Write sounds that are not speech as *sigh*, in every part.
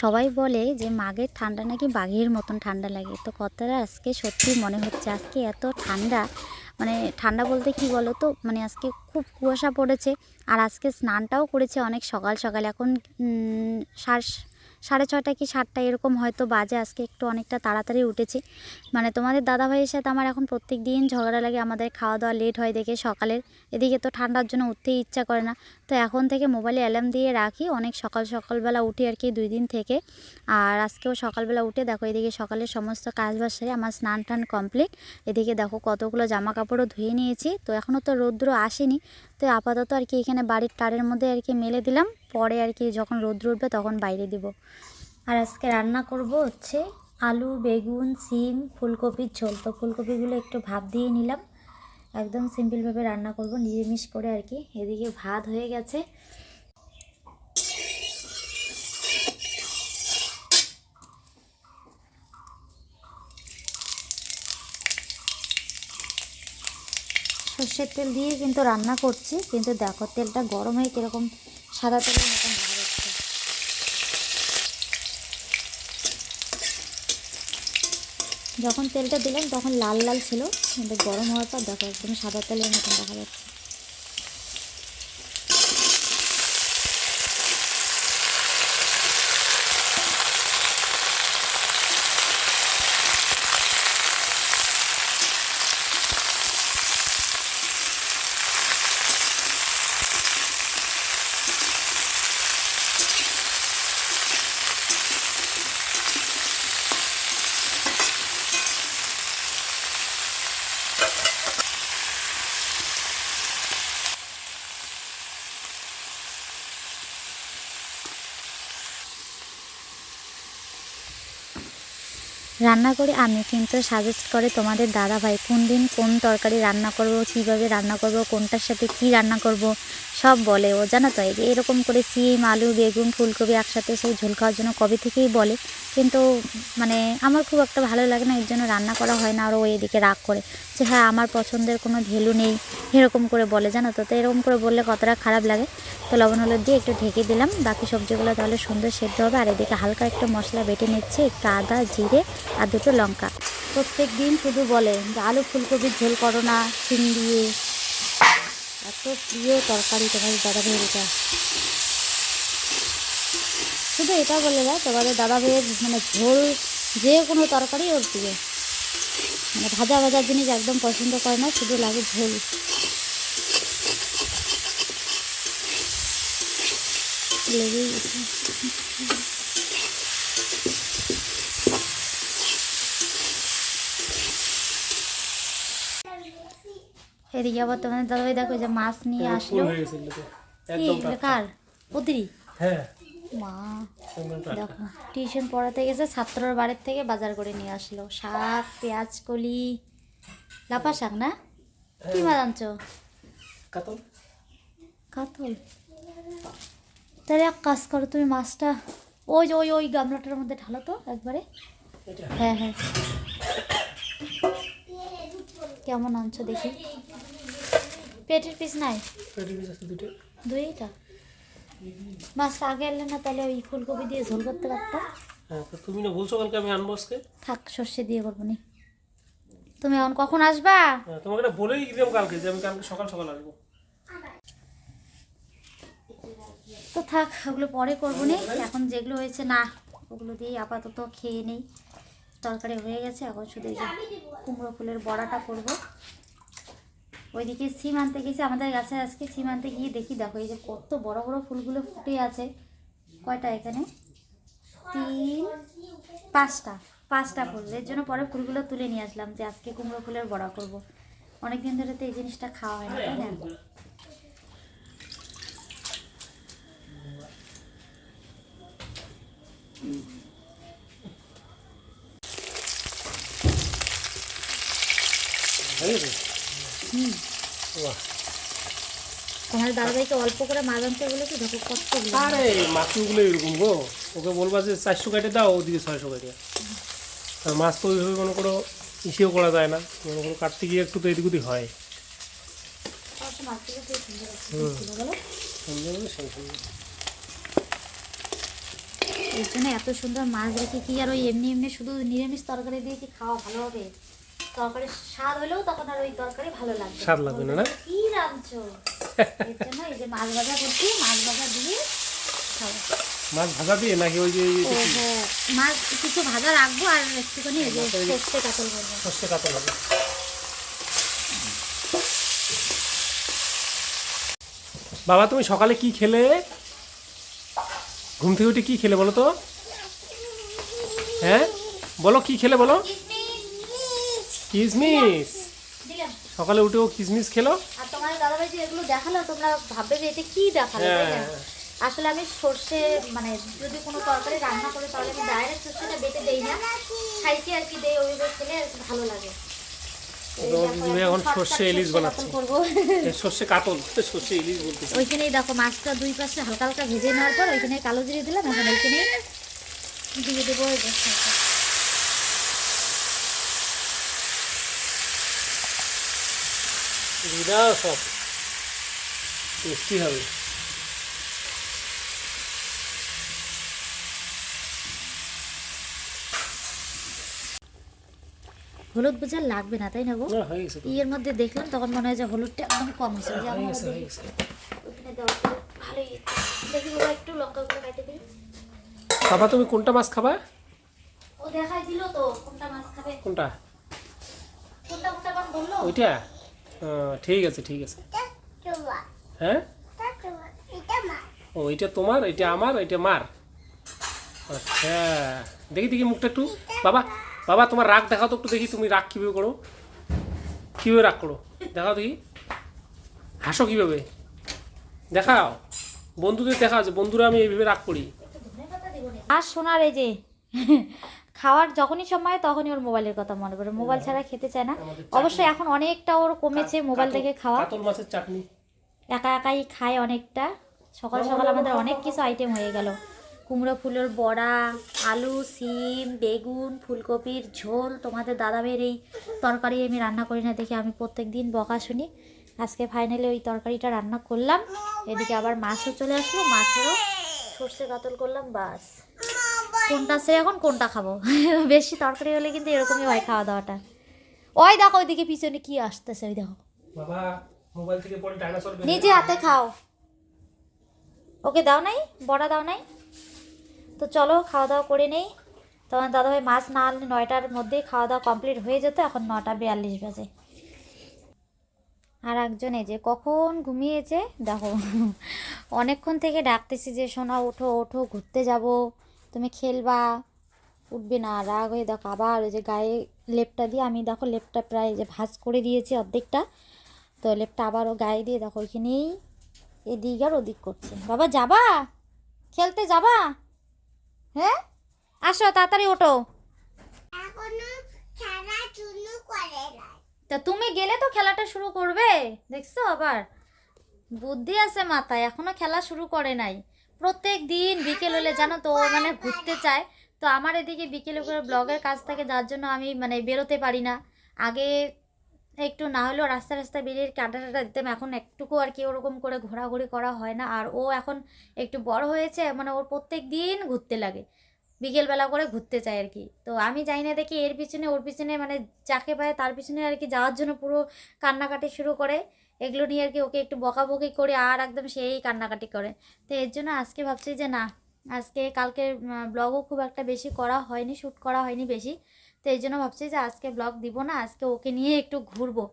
সবাই বলে যে মাঘের ঠান্ডা নাকি বাঘের মতন ঠান্ডা লাগে? তো কথাটা আজকে সত্যি মনে হচ্ছে আজকে এত ঠান্ডা মানে ঠান্ডা বলতে কি বলো তো মানে আজকে খুব কুয়াশা পড়েছে আর আজকে স্নানটাও করেছে অনেক সকাল সকাল। এখন উম, সাড়ে ছটা কি সাতটা এরকম হয়তো বাজে আজকে একটু অনেকটা তাড়াতাড়ি উঠেছি। মানে তোমাদের দাদা ভাইয়ের সাথে আমার এখন প্রত্যেক দিন ঝগড়া লাগে আমাদের খাওয়া দাওয়া লেট হয় দেখে সকালের। এদিকে তো ঠান্ডার জন্য উঠতেই ইচ্ছা করে না। তো এখন থেকে মোবাইলে অ্যালার্ম দিয়ে রাখি। অনেক সকাল সকালবেলা উঠি আর কি দুই দিন থেকে। আর আজকেও সকালবেলা উঠে দেখো এদিকে সকালের সমস্ত কাজবাজ সেরে আমার স্নান টান কমপ্লিট। এদিকে দেখো কতগুলো জামা কাপড়ও ধুয়ে নিয়েছি। তো এখনও তো রৌদ্র আসেনি। তো আপাতত আর কি এখানে বাড়ির টারের মধ্যে আর কি মেলে দিলাম। পরে আর কি যখন রৌদ্র উঠবে তখন বাইরে দিব। আর আজকে রান্না করব হচ্ছে আলু, বেগুন, সিম ফুলকপির ঝোল। তো ফুলকপিগুলো একটু ভাপ দিয়ে নিলাম। একদম সিম্পলভাবে রান্না করব, নিরামিষ করে আর কি। এদিকে ভাত হয়ে গেছে। সর্ষের তেল দিয়ে কিন্তু রান্না করছি, কিন্তু দেখো তেলটা গরম হয়ে কীরকম সাদা তেলের মতন ভাব হচ্ছে যখন তেলটা দিলাম তখন লাল লাল ছিল, কিন্তু গরম হওয়ার পর দেখো একদম সাদা তেলের মতন দেখা যাচ্ছে। রান্না করে আমি কিন্তু সাজেস্ট করে তোমাদের দাদা ভাই কোন দিন কোন তরকারি রান্না করব, কীভাবে রান্না করব, কোনটার সাথে কি রান্না করব, সব বলে ও, জানো তো এরকম করে সিম, আলু, বেগুন, ফুলকপি একসাথে সেই ঝোল খাওয়ার জন্য কবে থেকেই বলে। কিন্তু মানে আমার খুব একটা ভালো লাগে না, এর জন্য রান্না করা হয় না। আর ও এদিকে রাগ করে যে হ্যাঁ আমার পছন্দের কোনো ভ্যালু নেই, এরকম করে বলে, জানো তো? তো এরকম করে বললে কতটা খারাপ লাগে? তো লবণ হলুদ দিয়ে একটু ঢেকে দিলাম। বাকি সবজিগুলো তাহলে সুন্দর সেদ্ধ হবে। আর এদিকে হালকা একটু মশলা বেটে নিচ্ছে, একটু আদা, জিরে আর দুটো লঙ্কা। প্রত্যেক দিন শুধু বলে যে, আলু ফুলকপির ঝোল করো না শিম দিয়ে এত প্রিয় তরকারি তোমাদের দাদা এটা শুধু এটা বলে না তোমাদের দাদা ভাইয়ের মানে ঝোল যে কোনো তরকারি ওর প্রিয় মানে ভাজা ভাজা জিনিস একদম পছন্দ করে না শুধু লাগে ঝোল। লেগেই গেছে। এদিকে আবার তোমাদের দাদাভাই দেখো যে মাছ নিয়ে আসলো। হয়ে এগুলো কার হ্যাঁ। মা দেখো টিউশন পড়াতে গেছে ছাত্রর বাড়ির থেকে বাজার করে নিয়ে আসলো। শাক পেঁয়াজ কলি। লাপা শাক না? কি মাছ আনছো? কাতল। কাতল? তাহলে এক কাজ করো তুমি মাছটা ওই যে ওই ওই গামলাটার মধ্যে ঢালো তো একবারে। হ্যাঁ হ্যাঁ। কেমন আনছো দেখি? পেটের পিস নাই? দুইটা? মাছটা আগে এলে না তাহলে ওই ফুলকপি দিয়ে ঝোল করতে পারতাম। হ্যাঁ তো তুমি না বলছো কালকে আমি আনব আজকে? থাক সর্ষে দিয়ে করব নি। তুমি এখন কখন আসবা? হ্যাঁ, তোমাকে এটা বলেই দিলাম কালকে যে আমি কালকে সকাল সকাল আসব। তো থাক ওগুলো পরে করব নি। এখন যেগুলো হয়েছে না ওগুলো দিয়ে আপাতত খেয়ে নেই। তরকারি হয়ে গেছে এখন শুধু এই যে কুমড়ো ফুলের বড়াটা করব। ওইদিকে সিম আনতে গেছি আমাদের গাছে আজকে সিম আনতে গিয়ে দেখি দেখো এই যে কত বড় বড় ফুলগুলো ফুটে আছে। কয়টা এখানে? তিন পাঁচটা পাঁচটা ফুল। এর জন্য পরে ফুলগুলো তুলে নিয়ে আসলাম যে আজকে কুমড়ো ফুলের বড়া করব। অনেক দিন ধরে তো এই জিনিসটা খাওয়া হয় না তাই না? হুম। তোমার দাদাভাইকে অল্প করে মাছ আনতে বলেছি দেখো কতগুলো আরে মাছগুলো এরকম গো। ওকে বলবা যে চারশো কাটে দাও ওদিকে ছয়শো কাটে আর মাছ তো ওইভাবে মনে করো ইসেও করা যায় না। মনে করো কাটতে গিয়ে একটু তো এদিক ওদিক হয়। সুন্দর এর জন্য এত সুন্দর মাছ রেখে কি আর ওই এমনি এমনি শুধু নিরামিষ তরকারি দিয়ে কি খাওয়া ভালো হবে? তরকারির স্বাদ হলেও তখন আর ওই তরকারি ভালো লাগবে স্বাদ লাগবে না? কি রাঁধছো? এর জন্য এই যে মাছ ভাজা করছি মাছ ভাজা দিয়ে মাছ ভাজা দিয়ে নাকি ওই যে মাছ কিছু ভাজা রাখব আর একটুখানি এই যে সর্ষে কাতল করব। সর্ষে কাতল হবে। বাবা তুমি সকালে কি খেলে? ঘুম থেকে উঠে কি খেলে বলো তো? হ্যাঁ? বলো কি খেলে বলো? কিসমিস? সকালে উঠেও কিসমিস খেলো? আর তোমার দাদাভাই যে এগুলো দেখাল? তোমরা ভাববে যে এটা কি দেখাল হ্যাঁ। আসলে আমি সর্ষে মানে যদি কোনো তরকারি রান্না করি তাহলে আমি ডাইরেক্ট সর্ষেটা বেটে দেই না। খাইতে আর কি দেই ওইভাবে খেলে ভালো লাগে। এখন সর্ষে ইলিশ বানাচ্ছে। সর্ষে কাতল সর্ষে ইলিশ ওইখানেই দেখো মাছটা দুই পাশে হালকা হালকা ভেজে নেওয়ার পর ওইখানে কালো জিরে দিলাম এখন ওইখানে দিয়ে দেবো দিদা সব। টেস্টি হবে। হলুদ বোঝা লাগবে না তাই না গো। ইয়ের মধ্যে দেখলাম তখন মনে হয় যে হলুদটা একদম কম হয়েছে। হয়ে হয়ে বাবা তুমি কোনটা মাছ খাবা? ও দেখাই দিল তো কোনটা মাছ খাবে। কোনটা? কোনটা কোনটা বলল? ওইটা? ঠিক আছে ঠিক আছে। হ্যাঁ? ও এটা তোমার এটা আমার এটা মার। আচ্ছা দেখি দেখি মুখটা একটু। বাবা বাবা তোমার রাগ দেখাও তো একটু দেখি তুমি রাগ কীভাবে করো? কীভাবে রাগ করো? দেখাও দেখি। হাসো কীভাবে? দেখাও। বন্ধুদের দেখাও যে বন্ধুরা আমি এইভাবে রাগ করি। আর শোনার এই যে খাওয়ার যখনই সময় তখনই ওর মোবাইলের কথা মনে পড়ে। মোবাইল ছাড়া খেতে চায় না। অবশ্যই এখন অনেকটা ওর কমেছে মোবাইল থেকে খাওয়া। কাতল মাছের চাটনি। একা একাই খায় অনেকটা। সকাল সকাল আমাদের অনেক কিছু আইটেম হয়ে গেল। কুমড়ো ফুলের বড়া আলু সিম বেগুন ফুলকপির ঝোল। তোমাদের দাদাবের এই তরকারি আমি রান্না করি না দেখে আমি প্রত্যেক দিন বকা শুনি। আজকে ফাইনালি ওই তরকারিটা রান্না করলাম। এদিকে আবার মাছও চলে আসলো। মাছেরও সর্ষে কাতল করলাম বাস। কোনটা সে এখন কোনটা খাব? *laughs* বেশি তরকারি হলে কিন্তু এরকমই হয় খাওয়া দাওয়াটা ওই দেখো ওইদিকে পিছনে কি আসতেছে ওই দেখো। বাবা মোবাইল থেকে পরে ডাইনোসর নিজে হাতে খাও। ওকে দাও নাই? বড়া দাও নাই? তো চলো খাওয়া দাওয়া করে নেই। তোমার দাদাভাই মাছ না আনলে নয়টার মধ্যেই খাওয়া দাওয়া কমপ্লিট হয়ে যেত এখন নটা বিয়াল্লিশ বাজে। আর একজন এই যে কখন ঘুমিয়েছে? দেখো অনেকক্ষণ থেকে ডাকতেছি যে সোনা ওঠো ওঠো ঘুরতে যাব। তুমি খেলবা উঠবে না রাগ হয়ে দেখো আবার ওই যে গায়ে লেপটা দিয়ে আমি দেখো লেপটা প্রায় যে ভাঁজ করে দিয়েছি অর্ধেকটা। তো লেপটা আবারও গায়ে দিয়ে দেখো ওইখানেই এদিক আর ওদিক করছে। বাবা যাবা? খেলতে যাবা? হ্যাঁ? আসো তাড়াতাড়ি ওঠো। তা তুমি গেলে তো খেলাটা শুরু করবে দেখছ আবার? বুদ্ধি আছে মাথায় এখনও খেলা শুরু করে নাই। প্রত্যেক দিন বিকেল হলে জানো তো মানে ঘুরতে চায়। তো আমার এদিকে বিকেলে করে ব্লগের কাজ থাকে, যার জন্য আমি মানে বেরোতে পারি না। আগে একটু না হলেও রাস্তা রাস্তায় বেরিয়ে কাটা টাটা দিতাম, এখন একটুকু আর কি ওরকম করে ঘোরাঘুরি করা হয় না। আর ও এখন একটু বড় হয়েছে মানে ওর প্রত্যেক দিন ঘুরতে লাগে, বিকেলবেলা করে ঘুরতে চায় আর কি। তো আমি যাই না দেখি এর পিছনে, ওর পিছনে মানে যাকে পায় তার পিছনে আর কি যাওয়ার জন্য পুরো কান্নাকাটি শুরু করে। এগুলো নিয়ে আর কি ওকে একটু বকাবকি করে আর একদম সেই কান্নাকাটি করে। তো এর জন্য আজকে ভাবছি যে না, আজকে কালকে ব্লগও খুব একটা বেশি করা হয়নি শ্যুট করা হয়নি বেশি। তো এই জন্য ভাবছি যে আজকে ব্লগ দিব না, আজকে ওকে নিয়ে একটু ঘুরবো।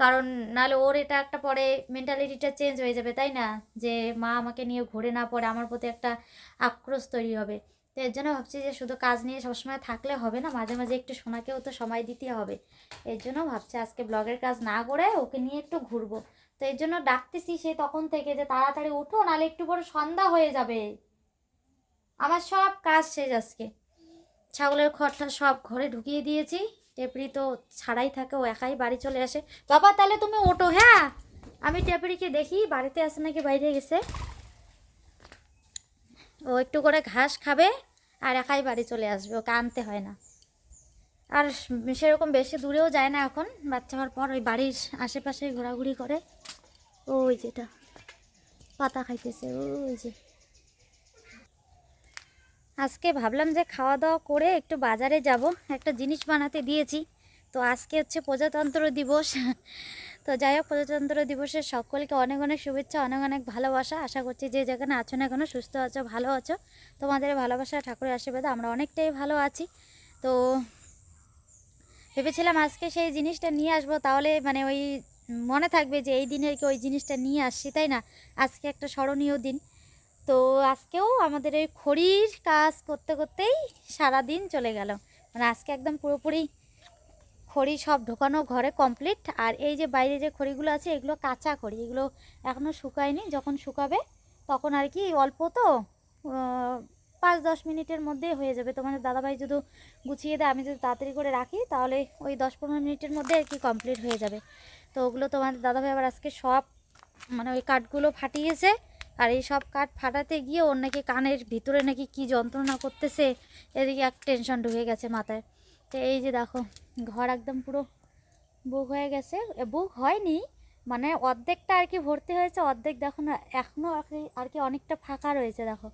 কারণ নাহলে ওর এটা একটা পরে মেন্টালিটিটা চেঞ্জ হয়ে যাবে, তাই না? যে মা আমাকে নিয়ে ঘুরে না পড়ে, আমার প্রতি একটা আক্রোশ তৈরি হবে। তো এর জন্য ভাবছি যে শুধু কাজ নিয়ে সবসময় থাকলে হবে না, মাঝে মাঝে একটু সোনাকেও তো সময় দিতে হবে। এর জন্য ভাবছি আজকে ব্লগের কাজ না করে ওকে নিয়ে একটু ঘুরবো। তো এর জন্য ডাকতেছি সে তখন থেকে যে তাড়াতাড়ি উঠো, নাহলে একটু পরে সন্ধ্যা হয়ে যাবে। আমার সব কাজ শেষ আজকে। ছাগলের খড়টা সব ঘরে ঢুকিয়ে দিয়েছি। টেপড়ি তো ছাড়াই থাকে, ও একাই বাড়ি চলে আসে। বাবা, তাহলে তুমি ওঠো হ্যাঁ? আমি টেপড়িকে দেখি, বাড়িতে আসে নাকি, বাইরে গেছে। ও একটু করে ঘাস খাবে। আর একাই বাড়ি চলে আসবে, ওকে আনতে হয় না। আর সেরকম বেশি দূরেও যায় না এখন, বাচ্চা হওয়ার পর ওই বাড়ির আশেপাশে ঘোরাঘুরি করে। ওই যেটা পাতা খাইতেছে, ওই যে। আজকে ভাবলাম যে খাওয়া দাওয়া করে একটু বাজারে যাব, একটা জিনিস বানাতে দিয়েছি। তো আজকে হচ্ছে প্রজাতন্ত্র দিবস তো যাই হোক, প্রজাতন্ত্র দিবসের সকলকে অনেক অনেক শুভেচ্ছা, অনেক অনেক ভালোবাসা। আশা করছি যে যেখানে আছো না কেন সুস্থ আছো, ভালো আছো। তোমাদের ভালোবাসা, ঠাকুরের আশীর্বাদে আমরা অনেকটাই ভালো আছি। তো ভেবেছিলাম আজকে সেই জিনিসটা নিয়ে আসব। তাহলে মানে ওই মনে থাকবে যে এই দিনের কি ওই জিনিসটা নিয়ে আসছি, তাই না? আজকে একটা স্মরণীয় দিন। তো আজকেও আমাদের ওই খড়ির কাজ করতে করতেই সারা দিন চলে গেল। মানে আজকে একদম পুরোপুরি খড়ি সব ঢোকানো ঘরে কমপ্লিট আর এই যে বাইরে যে খড়িগুলো আছে, এগুলো কাঁচা খড়ি। এগুলো এখনও শুকায়নি। যখন শুকাবে তখন আর কি অল্প তো পাঁচ দশ মিনিটের মধ্যে হয়ে যাবে। তোমাদের দাদাভাই যদি গুছিয়ে দেয়, আমি যদি তাড়াতাড়ি করে রাখি, তাহলে ওই দশ পনেরো মিনিটের মধ্যে আর কি কমপ্লিট হয়ে যাবে। তো ওগুলো তোমাদের দাদাভাই আবার আজকে সব মানে ওই কাঠগুলো ফাটিয়েছে। আর এই সব কাঠ ফাটাতে গিয়ে ওর নাকি কানের ভিতরে নাকি কি যন্ত্রণা করতেছে, এদিকে এক টেনশন ঢুকে গেছে মাথায়। তো এই যে দেখো, ঘর একদম পুরো বুক হয়ে গেছে। বুক হয়নি মানে অর্ধেকটা আর কি ভর্তি হয়েছে, অর্ধেক দেখো না এখনও আর কি আর কি অনেকটা ফাঁকা রয়েছে দেখো।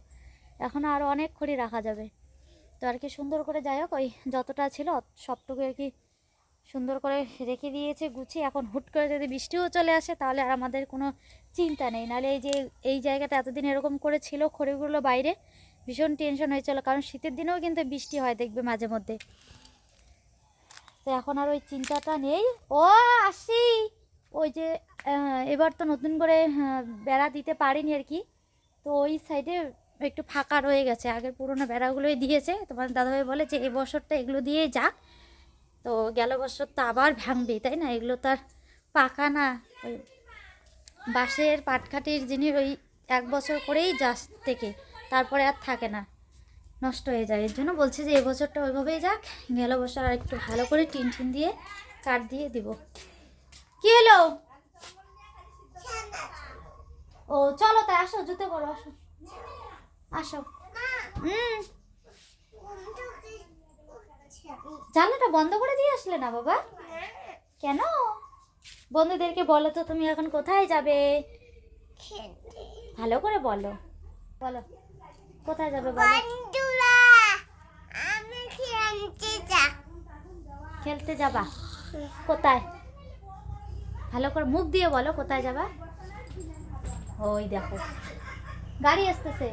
এখনও আরও অনেক খড়ি রাখা যাবে। তো আর কি সুন্দর করে যাই হোক, ওই যতটা ছিল সবটুকু আর কি সুন্দর করে রেখে দিয়েছে, গুছিয়ে। এখন হুট করে যদি বৃষ্টিও চলে আসে, তাহলে আর আমাদের কোনো চিন্তা নেই। নাহলে এই যে, এই জায়গাটা এতদিন এরকম করে ছিল খড়িগুলো বাইরে, ভীষণ টেনশন হয়েছিল, কারণ শীতের দিনেও কিন্তু বৃষ্টি হয়, দেখবে মাঝে মধ্যে। তো এখন আর ওই চিন্তাটা নেই। ও, আসি। ওই যে এবার তো নতুন করে বেড়া দিতে পারিনি আর কি। তো ওই সাইডে একটু ফাঁকা রয়ে গেছে। আগের পুরোনো বেড়াগুলোই দিয়েছে। তোমার দাদাভাই বলে যে এই বছরটা এগুলো দিয়েই যাক তো গেল বছর তো আবার ভাঙবে, তাই না? এগুলো তো আর পাকা না। ওই বাঁশের পাটকাঠির জিনিস ওই এক বছর করেই যাস থেকে, তারপরে আর থাকে না। নষ্ট হয়ে যায়। এর জন্য বলছি যে এবছরটা ওইভাবেই যাক, গেল বছর আর একটু ভালো করে টিন টিন দিয়ে কাঠ দিয়ে দিব। কি হলো? ও, চলো তাই, আসো, জুতো করো আসো। আসো। হুম। জানলাটা বন্ধ করে দিয়ে আসলে না বাবা? কেন? বন্ধুদেরকে বলো তো, তুমি এখন কোথায় যাবে? ভালো করে বলো। বলো। কোথায় যাবে বন্ধুরা আমি খেলতে খেলতে যাবা? কোথায়? ভালো করে মুখ দিয়ে বলো কোথায় যাবা? ওই দেখো। গাড়ি আসতেছে।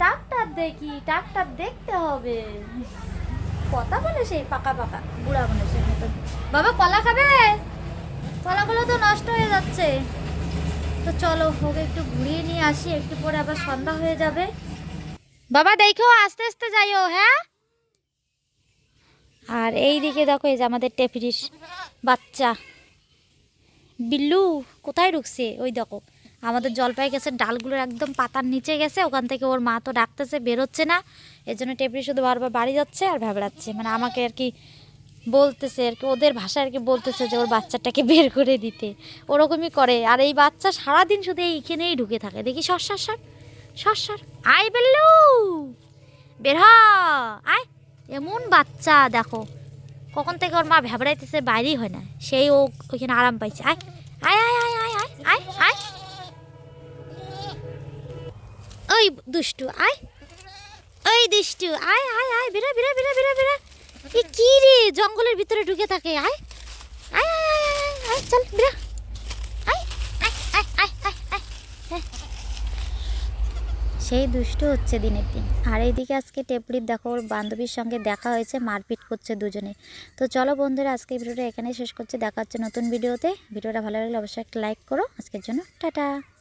ট্রাক্টর দেখি ট্রাক্টর দেখতে হবে। কথা বলে সেই পাকা পাকা বুড়া মানুষের মতন বাবা কলা খাবে? কলাগুলো তো নষ্ট হয়ে যাচ্ছে। তো চলো ওকে একটু ঘুরিয়ে নিয়ে আসি, একটু পরে আবার সন্ধ্যা হয়ে যাবে। বাবা, দেখো, আস্তে আস্তে যাইও হ্যাঁ? আর এই দিকে দেখো, এই যে আমাদের টেফিরিস বাচ্চা। বিল্লু, কোথায় ঢুকছে? ওই দেখো, আমাদের জলপাই গেছে ডালগুলোর একদম পাতার নিচে গেছে, ওখান থেকে ওর মা তো ডাকতেছে, বেরোচ্ছে না। এর জন্য টেপরি শুধু বারবার বাড়ি যাচ্ছে আর ভেবড়াচ্ছে মানে আমাকে আর কি বলতেছে আর কি, ওদের ভাষায় আর কি বলতেছে যে ওর বাচ্চাটাকে *laughs* বের করে দিতে। ওরকমই করে। আর এই বাচ্চা সারাদিন শুধু এইখানেই ঢুকে থাকে। দেখি, সর সর সর আয় বেল্লু! বের হ! আয়। এমন বাচ্চা, দেখো। কখন থেকে ওর মা ভেবড়াইতেছে বাইরেই হয় না। সেই ও ওইখানে আরাম পাইছে। আয় আয় আয় আয় আয় আয় আয় আয়। ওই দুষ্টু, আয়। ওই দুষ্টু, আয় আয় আয়, বেরা বেরা বেরা বেরা বেরা। এ কি রে জঙ্গলের ভিতরে ঢুকে থাকে আয় আয় আয় চল। সেই দুষ্ট হচ্ছে দিনের দিন আর এইদিকে আজকে টেপড়ির দেখো ওর বান্ধবীর সঙ্গে দেখা হয়েছে মারপিট করছে দুজনে তো চলো বন্ধুরা আজকে ভিডিওটা এখানেই শেষ করছি দেখা হচ্ছে নতুন ভিডিওতে ভিডিওটা ভালো লাগলে অবশ্যই একটা লাইক করো আজকের জন্য টাটা